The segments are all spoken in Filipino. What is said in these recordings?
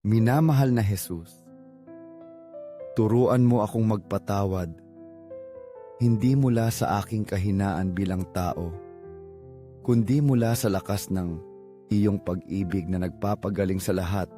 Minamahal na Jesus, turuan mo akong magpatawad, hindi mula sa aking kahinaan bilang tao, kundi mula sa lakas ng iyong pag-ibig na nagpapagaling sa lahat.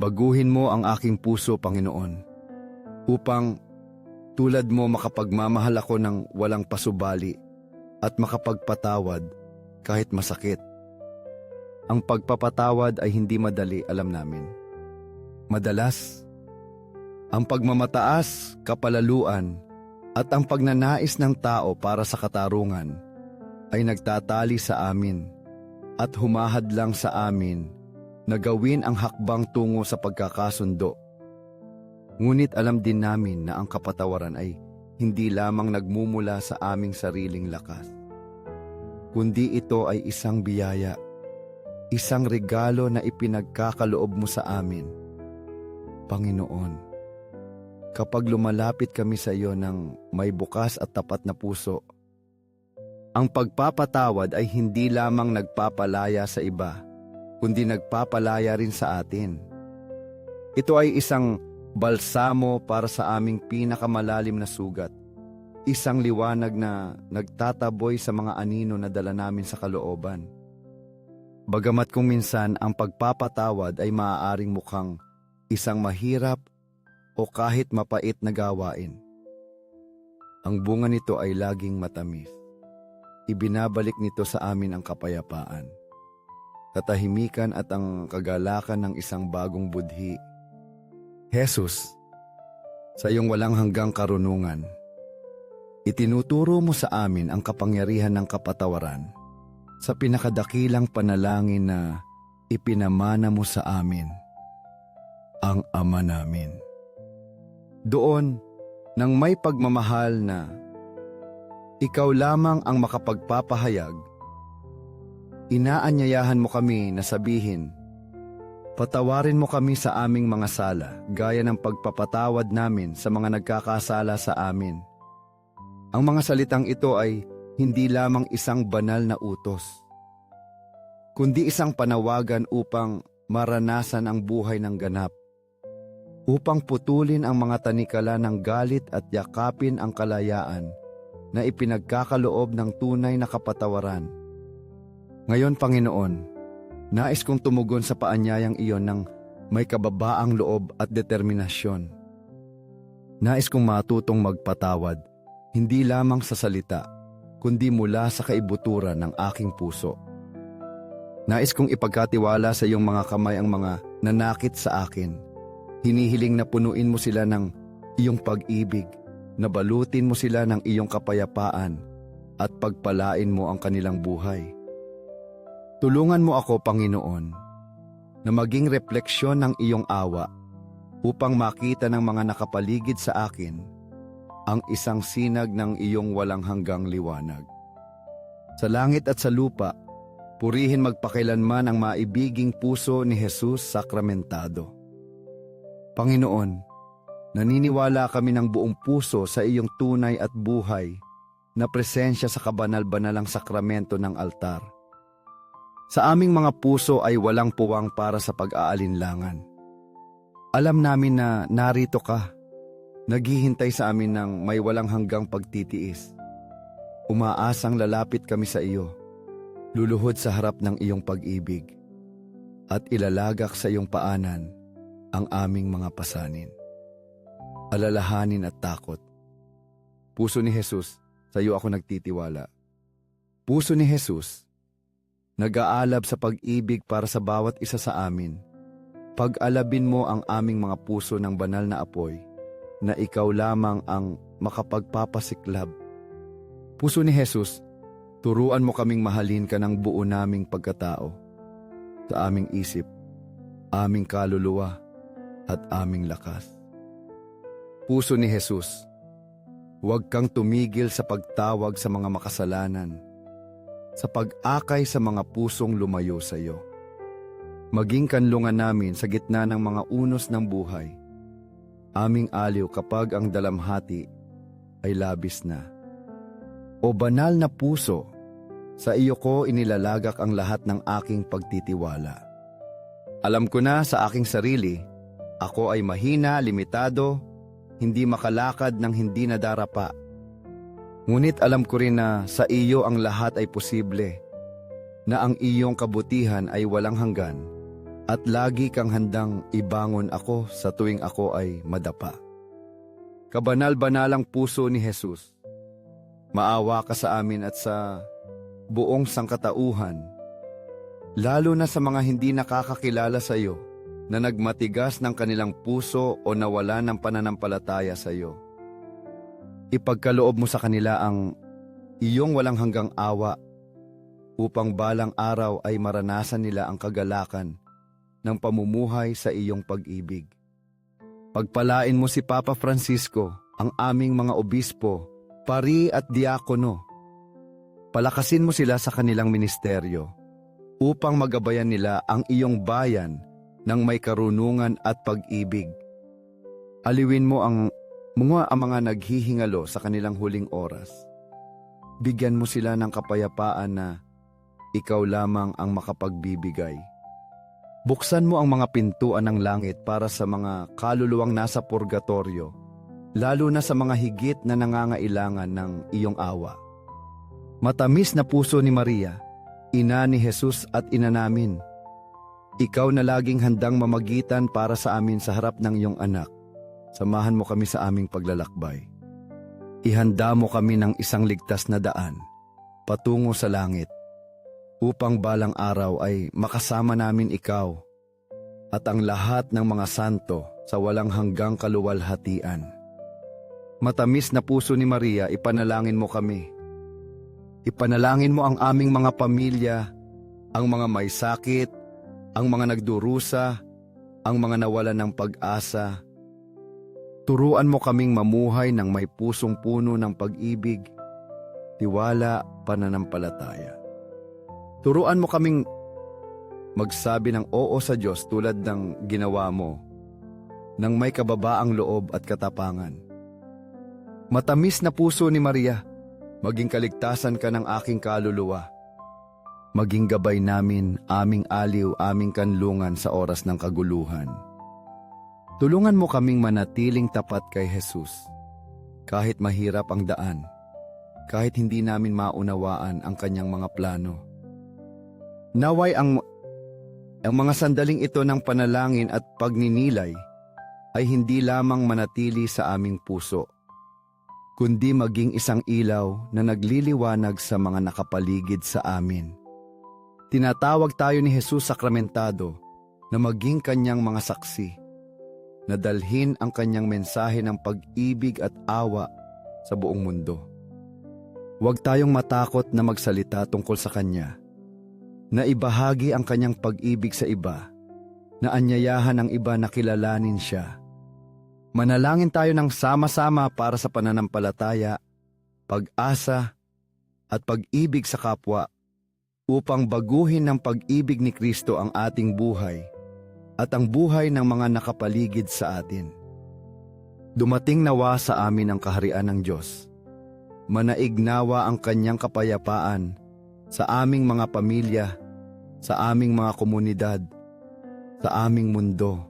Baguhin mo ang aking puso, Panginoon, upang tulad mo makapagmamahal ako ng walang pasubali at makapagpatawad kahit masakit. Ang pagpapatawad ay hindi madali, alam namin. Madalas, ang pagmamataas, kapalaluan, at ang pagnanais ng tao para sa katarungan ay nagtatali sa amin at humahadlang sa amin na gawin ang hakbang tungo sa pagkakasundo. Ngunit alam din namin na ang kapatawaran ay hindi lamang nagmumula sa aming sariling lakas, kundi ito ay isang biyaya isang regalo na ipinagkakaloob mo sa amin. Panginoon, kapag lumalapit kami sa iyo ng may bukas at tapat na puso, ang pagpapatawad ay hindi lamang nagpapalaya sa iba, kundi nagpapalaya rin sa atin. Ito ay isang balsamo para sa aming pinakamalalim na sugat, isang liwanag na nagtataboy sa mga anino na dala namin sa kalooban. Bagamat kung minsan ang pagpapatawad ay maaaring mukhang isang mahirap o kahit mapait na gawain. Ang bunga nito ay laging matamis. Ibinabalik nito sa amin ang kapayapaan, katahimikan at ang kagalakan ng isang bagong budhi. Jesus, sa iyong walang hanggang karunungan, itinuturo mo sa amin ang kapangyarihan ng kapatawaran sa pinakadakilang panalangin na ipinamana mo sa amin, ang Ama namin. Doon, nang may pagmamahal na ikaw lamang ang makapagpapahayag, inaanyayahan mo kami na sabihin, Patawarin mo kami sa aming mga sala gaya ng pagpapatawad namin sa mga nagkakasala sa amin. Ang mga salitang ito ay hindi lamang isang banal na utos, kundi isang panawagan upang maranasan ang buhay ng ganap, upang putulin ang mga tanikala ng galit at yakapin ang kalayaan na ipinagkakaloob ng tunay na kapatawaran. Ngayon, Panginoon, nais kong tumugon sa paanyayang iyon ng may kababaang loob at determinasyon. Nais kong matutong magpatawad, hindi lamang sa salita, kundi mula sa kaibuturan ng aking puso. Nais kong ipagkatiwala sa iyong mga kamay ang mga nanakit sa akin. Hinihiling na punuin mo sila ng iyong pag-ibig, na balutin mo sila ng iyong kapayapaan at pagpalain mo ang kanilang buhay. Tulungan mo ako, Panginoon, na maging refleksyon ng iyong awa upang makita ng mga nakapaligid sa akin ang isang sinag ng iyong walang hanggang liwanag. Sa langit at sa lupa, purihin magpakilanman ang maibiging puso ni Jesus sakramentado. Panginoon, naniniwala kami ng buong puso sa iyong tunay at buhay na presensya sa kabanal-banalang sakramento ng altar. Sa aming mga puso ay walang puwang para sa pag-aalinlangan. Alam namin na narito ka Naghihintay sa amin ng may walang hanggang pagtitiis. Umaasang lalapit kami sa iyo, luluhod sa harap ng iyong pag-ibig, at ilalagak sa iyong paanan ang aming mga pasanin. Alalahanin at takot. Puso ni Jesus, sa iyo ako nagtitiwala. Puso ni Jesus, nag-aalab sa pag-ibig para sa bawat isa sa amin. Pag-alabin mo ang aming mga puso ng banal na apoy na ikaw lamang ang makapagpapasiklab. Puso ni Jesus, turuan mo kaming mahalin ka ng buo naming pagkatao sa aming isip, aming kaluluwa, at aming lakas. Puso ni Jesus, huwag kang tumigil sa pagtawag sa mga makasalanan, sa pag-akay sa mga pusong lumayo sa iyo. Maging kanlungan namin sa gitna ng mga unos ng buhay aming aliw kapag ang dalamhati ay labis na. O banal na puso, sa iyo ko inilalagak ang lahat ng aking pagtitiwala. Alam ko na sa aking sarili, ako ay mahina, limitado, hindi makalakad ng hindi nadarapa. Ngunit alam ko rin na sa iyo ang lahat ay posible, na ang iyong kabutihan ay walang hanggan, at lagi kang handang ibangon ako sa tuwing ako ay madapa. Kabanal-banalang puso ni Jesus, maawa ka sa amin at sa buong sangkatauhan, lalo na sa mga hindi nakakakilala sa iyo na nagmatigas ng kanilang puso o nawala ng pananampalataya sa iyo. Ipagkaloob mo sa kanila ang iyong walang hanggang awa upang balang araw ay maranasan nila ang kagalakan ng pamumuhay sa iyong pag-ibig. Pagpalain mo si Papa Francisco, ang aming mga obispo, pari at diakono. Palakasin mo sila sa kanilang ministeryo upang magabayan nila ang iyong bayan ng may karunungan at pag-ibig. Aliwin mo ang mga ang mga naghihingalo sa kanilang huling oras. Bigyan mo sila ng kapayapaan na ikaw lamang ang makapagbibigay. Buksan mo ang mga pintuan ng langit para sa mga kaluluwang nasa purgatorio, lalo na sa mga higit na nangangailangan ng iyong awa. Matamis na puso ni Maria, ina ni Jesus at ina namin. Ikaw na laging handang mamagitan para sa amin sa harap ng iyong anak. Samahan mo kami sa aming paglalakbay. Ihanda mo kami ng isang ligtas na daan, patungo sa langit upang balang araw ay makasama namin ikaw at ang lahat ng mga santo sa walang hanggang kaluwalhatian. Matamis na puso ni Maria, ipanalangin mo kami. Ipanalangin mo ang aming mga pamilya, ang mga may sakit, ang mga nagdurusa, ang mga nawalan ng pag-asa. Turuan mo kaming mamuhay ng may pusong puno ng pag-ibig, tiwala, pananampalataya. Turuan mo kaming magsabi ng oo sa Diyos tulad ng ginawa mo, ng may kababaang loob at katapangan. Matamis na puso ni Maria, maging kaligtasan ka ng aking kaluluwa. Maging gabay namin, aming aliw, aming kanlungan sa oras ng kaguluhan. Tulungan mo kaming manatiling tapat kay Jesus. Kahit mahirap ang daan, kahit hindi namin maunawaan ang kanyang mga plano. Naway ang, ang mga sandaling ito ng panalangin at pagninilay ay hindi lamang manatili sa aming puso, kundi maging isang ilaw na nagliliwanag sa mga nakapaligid sa amin. Tinatawag tayo ni Jesus sakramentado na maging kanyang mga saksi, na dalhin ang kanyang mensahe ng pag-ibig at awa sa buong mundo. Huwag tayong matakot na magsalita tungkol sa Kanya na ibahagi ang kanyang pag-ibig sa iba, na anyayahan ang iba na kilalanin siya. Manalangin tayo ng sama-sama para sa pananampalataya, pag-asa, at pag-ibig sa kapwa upang baguhin ng pag-ibig ni Kristo ang ating buhay at ang buhay ng mga nakapaligid sa atin. Dumating nawa sa amin ang kaharian ng Diyos. Manaignawa ang kanyang kapayapaan sa aming mga pamilya, sa aming mga komunidad, sa aming mundo.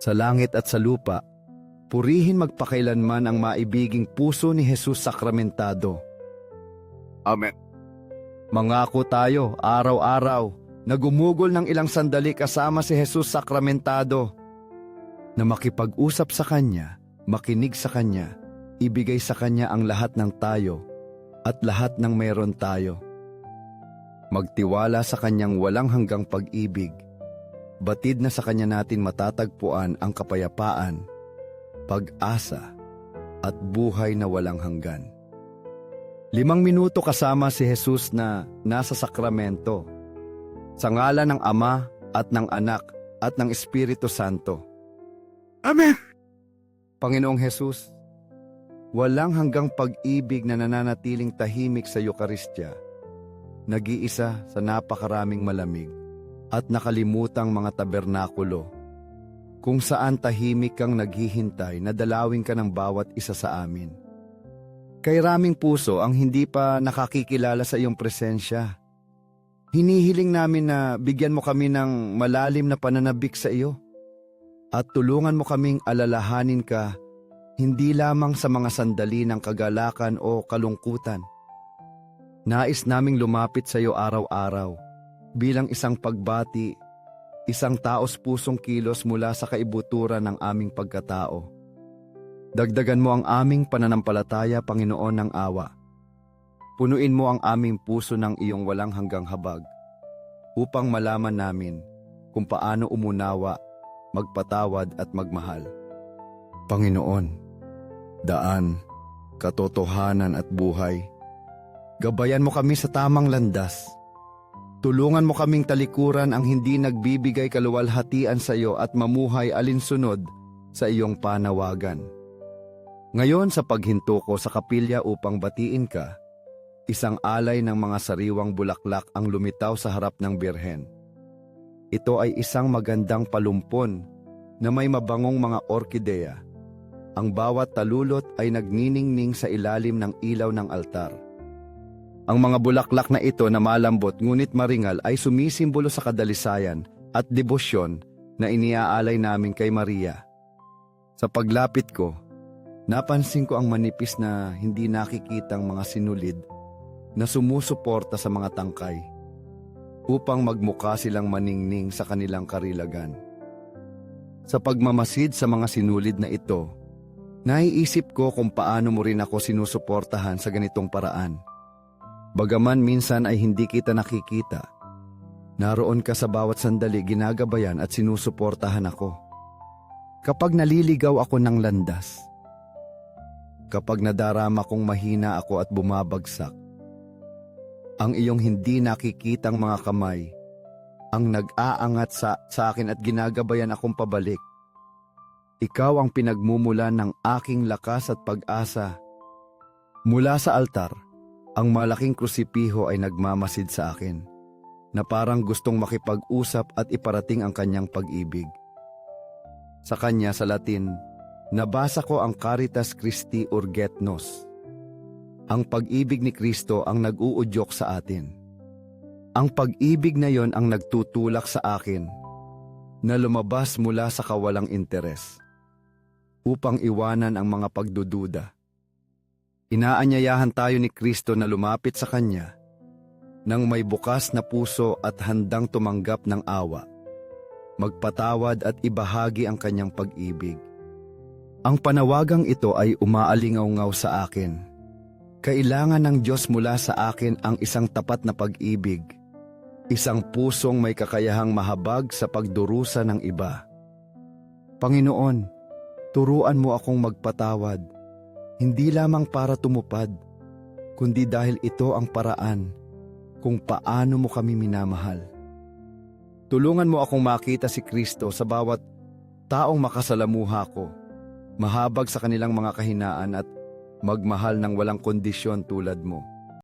Sa langit at sa lupa, purihin magpakailanman ang maibiging puso ni Jesus sakramentado. Amen. Mangako tayo araw-araw na gumugol ng ilang sandali kasama si Jesus sakramentado na makipag-usap sa Kanya, makinig sa Kanya, ibigay sa Kanya ang lahat ng tayo at lahat ng meron tayo. Magtiwala sa Kanyang walang hanggang pag-ibig. Batid na sa Kanya natin matatagpuan ang kapayapaan, pag-asa, at buhay na walang hanggan. Limang minuto kasama si Jesus na nasa sakramento. Sa ngalan ng Ama at ng Anak at ng Espiritu Santo. Amen. Panginoong Jesus, walang hanggang pag-ibig na nananatiling tahimik sa Eukaristya, nag-iisa sa napakaraming malamig at nakalimutang mga tabernakulo, kung saan tahimik kang naghihintay na dalawin ka ng bawat isa sa amin. Kay raming puso ang hindi pa nakakikilala sa iyong presensya. Hinihiling namin na bigyan mo kami ng malalim na pananabik sa iyo at tulungan mo kaming alalahanin ka hindi lamang sa mga sandali ng kagalakan o kalungkutan. Nais naming lumapit sa iyo araw-araw bilang isang pagbati, isang taos pusong kilos mula sa kaibuturan ng aming pagkatao. Dagdagan mo ang aming pananampalataya, Panginoon ng awa. Punuin mo ang aming puso ng iyong walang hanggang habag upang malaman namin kung paano umunawa, magpatawad at magmahal. Panginoon, daan, katotohanan at buhay, gabayan mo kami sa tamang landas. Tulungan mo kaming talikuran ang hindi nagbibigay kaluwalhatian sa iyo at mamuhay alinsunod sa iyong panawagan. Ngayon sa paghinto ko sa kapilya upang batiin ka, isang alay ng mga sariwang bulaklak ang lumitaw sa harap ng birhen. Ito ay isang magandang palumpon na may mabangong mga orkideya. Ang bawat talulot ay nagniningning sa ilalim ng ilaw ng altar. Ang mga bulaklak na ito na malambot ngunit maringal ay sumisimbolo sa kadalisayan at debosyon na iniaalay namin kay Maria. Sa paglapit ko, napansin ko ang manipis na hindi nakikitang mga sinulid na sumusuporta sa mga tangkay upang magmuka silang maningning sa kanilang karilagan. Sa pagmamasid sa mga sinulid na ito, naiisip ko kung paano mo rin ako sinusuportahan sa ganitong paraan. Bagaman minsan ay hindi kita nakikita, naroon ka sa bawat sandali ginagabayan at sinusuportahan ako. Kapag naliligaw ako ng landas, kapag nadarama kong mahina ako at bumabagsak, ang iyong hindi nakikitang mga kamay ang nag-aangat sa, sa akin at ginagabayan akong pabalik. Ikaw ang pinagmumulan ng aking lakas at pag-asa. Mula sa altar, ang malaking krusipiho ay nagmamasid sa akin na parang gustong makipag-usap at iparating ang kanyang pag-ibig. Sa kanya sa Latin, nabasa ko ang Caritas Christi Urget Nos. Ang pag-ibig ni Kristo ang nag-uudyok sa atin. Ang pag-ibig na yon ang nagtutulak sa akin na lumabas mula sa kawalang interes upang iwanan ang mga pagdududa. Inaanyayahan tayo ni Kristo na lumapit sa Kanya nang may bukas na puso at handang tumanggap ng awa, magpatawad at ibahagi ang Kanyang pag-ibig. Ang panawagang ito ay umaalingaw sa akin. Kailangan ng Diyos mula sa akin ang isang tapat na pag-ibig, isang pusong may kakayahang mahabag sa pagdurusa ng iba. Panginoon, turuan mo akong magpatawad, hindi lamang para tumupad, kundi dahil ito ang paraan kung paano mo kami minamahal. Tulungan mo akong makita si Kristo sa bawat taong makasalamuha ko, mahabag sa kanilang mga kahinaan at magmahal ng walang kondisyon tulad mo.